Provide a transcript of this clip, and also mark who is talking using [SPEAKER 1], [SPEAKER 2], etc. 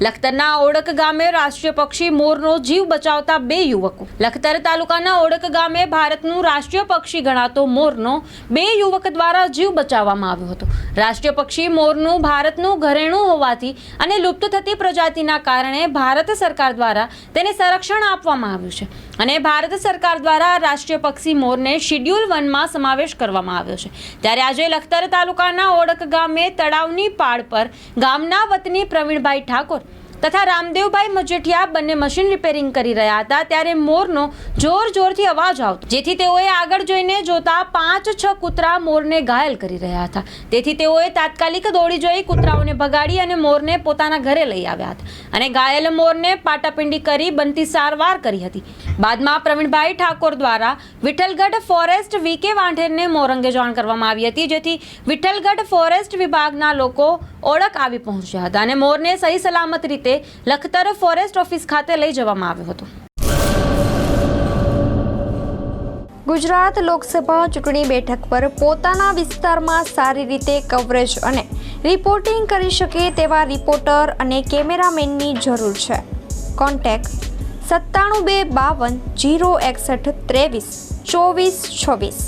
[SPEAKER 1] લખતરના ઓડક ગામે રાષ્ટ્રીય પક્ષી મોરનો જીવ બચાવતા બે યુવકો. લખતર તાલુકાના ઓડક ગામે ભારતનું રાષ્ટ્રીય પક્ષી ગણાતો મોરનો બે યુવક દ્વારા જીવ બચાવવામાં આવ્યો હતો. રાષ્ટ્રીય પક્ષી મોરનું ભારતનું ઘરેણું હોવાથી અને લુપ્ત થતી પ્રજાતિના કારણે ભારત સરકાર દ્વારા તેને સંરક્ષણ આપવામાં આવ્યું છે અને ભારત સરકાર દ્વારા રાષ્ટ્રીય પક્ષી મોરને શિડ્યુલ વનમાં સમાવેશ કરવામાં આવ્યો છે. ત્યારે આજે લખતર તાલુકાના ઓડક ગામે તળાવની પાળ પર ગામના વતની પ્રવીણભાઈ ઠાકોર તથા રામદેવભાઈ મજેઠિયા બંને મશીન રિપેરિંગ કરી રહ્યા હતા ત્યારે મોરનો જોર જોરથી અવાજ આવતો. જેથી તેઓએ આગળ જોઈને જોતા પાંચ છ કૂતરા મોરને ઘાયલ કરી રહ્યા હતા. તેથી તેઓએ તાત્કાલિક દોડી જઈ કૂતરાઓને ભગાડી અને મોરને પોતાના ઘરે લઈ આવ્યા હતા. અને ઘાયલ મોરને પાટાપિંડી કરી બનતી સારવાર કરી હતી. બાદમાં પ્રવીણભાઈ ઠાકોર દ્વારા વિઠ્ઠલગઢ ફોરેસ્ટ વીકે વાંઢેરને મોર અંગે જાણ કરવામાં આવી હતી. જેથી વિઠ્ઠલગઢ ફોરેસ્ટ વિભાગના લોકો ઓળખ આવી પહોંચ્યા હતા અને મોરને સહી સલામત રીતે લખતર ફોરેસ્ટ ઓફિસ ખાતે લઈ જવામાં આવ્યો હતો.
[SPEAKER 2] ગુજરાત લોકસભા ચૂંટણી બેઠક પર પોતાના વિસ્તારમાં સારી રીતે કવરેજ અને રિપોર્ટિંગ કરી શકે તેવા રિપોર્ટર અને કેમેરામેનની જરૂર છે. કોન્ટેક્ટ સત્તાણું બે બાવન જીરો એકસઠ ત્રેવીસ ચોવીસ છવ્વીસ.